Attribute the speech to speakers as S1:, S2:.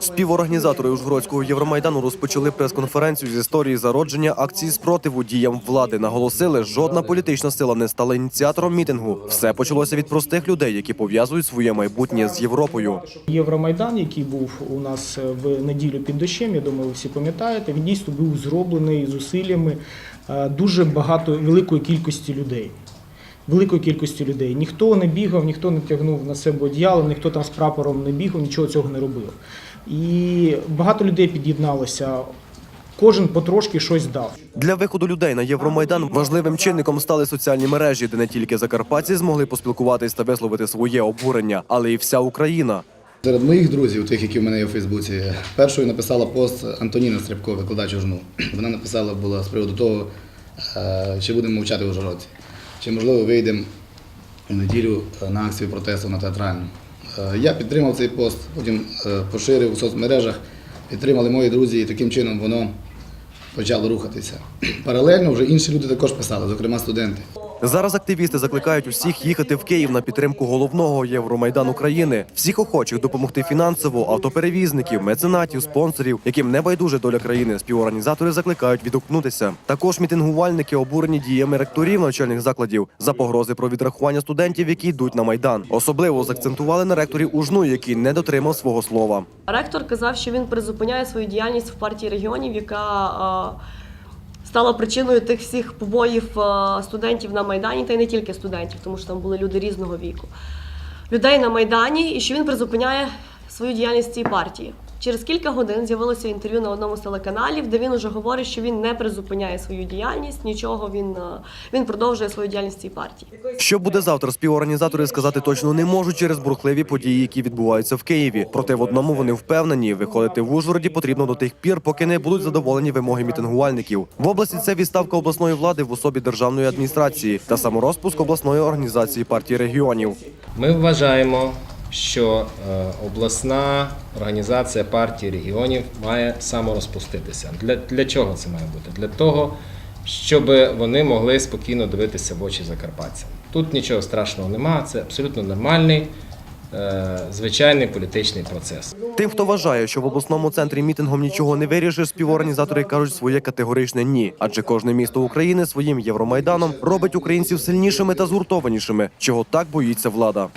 S1: Співорганізатори Ужгородського Євромайдану розпочали прес-конференцію з історії зародження акції спротиву діям влади. Наголосили, жодна політична сила не стала ініціатором мітингу. Все почалося від простих людей, які пов'язують своє майбутнє з Європою.
S2: Євромайдан, який був у нас е, в неділю під дощем, я думаю, ви всі пам'ятаєте, він дійсно був зроблений зусиллями е, дуже багато великої кількості людей. Великої кількості людей. Ніхто не бігав, ніхто не тягнув на себе одіяло, ніхто там з прапором не бігав, нічого цього не робив. І багато людей під'єдналося. Кожен потрошки щось дав.
S1: Для виходу людей на Євромайдан важливим чинником стали соціальні мережі, де не тільки закарпатці змогли поспілкуватись та висловити своє обурення, але й вся Україна.
S3: Серед моїх друзів, тих, які в мене є в Фейсбуці, першою написала пост Антоніна Стрибко, викладач УЖНУ. Вона написала була з приводу того, е, чи будемо мовчати у Ужгородці, чи можливо вийдемо у неділю е, на акцію протесту на театральну. Е, Я підтримав цей пост, потім е, поширив у соцмережах, підтримали мої друзі, і таким чином воно почало рухатися. Паралельно вже інші люди також писали, зокрема студенти.
S1: Зараз активісти закликають усіх їхати в Київ на підтримку головного Євромайдану країни. Всіх охочих допомогти фінансово, автоперевізників, меценатів, спонсорів, яким не байдуже доля країни. Співорганізатори закликають відгукнутися. Також мітингувальники обурені діями ректорів навчальних закладів за погрози про відрахування студентів, які йдуть на майдан. Особливо заакцентували на ректорі ужну, який не дотримав свого слова.
S4: Ректор казав, що він призупиняє свою діяльність в партії регіонів, яка е, стала причиною тих всіх побоїв е, студентів на Майдані, та й не тільки студентів, тому що там були люди різного віку. Людей на Майдані, і що він призупиняє свою діяльність цієї партії. Через кілька годин з'явилося інтерв'ю на одному з телеканалів, де він уже говорить, що він не призупиняє свою діяльність, нічого він, е, він продовжує свою діяльність цій партії.
S1: Що буде завтра, співорганізатори сказати точно не можуть через бурхливі події, які відбуваються в Києві. Проте в одному вони впевнені, виходити в Ужгороді потрібно до тих пір, поки не будуть задоволені вимоги мітингувальників. В області це відставка обласної влади в особі державної адміністрації та саморозпуск обласної організації партії регіонів.
S5: Ми вважаємо, що е, обласна організація партії регіонів має саморозпуститися. Для, для чого це має бути? Для того, щоб вони могли спокійно дивитися в очі закарпатцям. Тут нічого страшного нема, це абсолютно нормальний, е, звичайний політичний процес.
S1: Тим, хто вважає, що в обласному центрі мітингом нічого не вирішиш, співорганізатори кажуть своє категоричне ні. Адже кожне місто України своїм євромайданом робить українців сильнішими та згуртованішими, чого так боїться влада.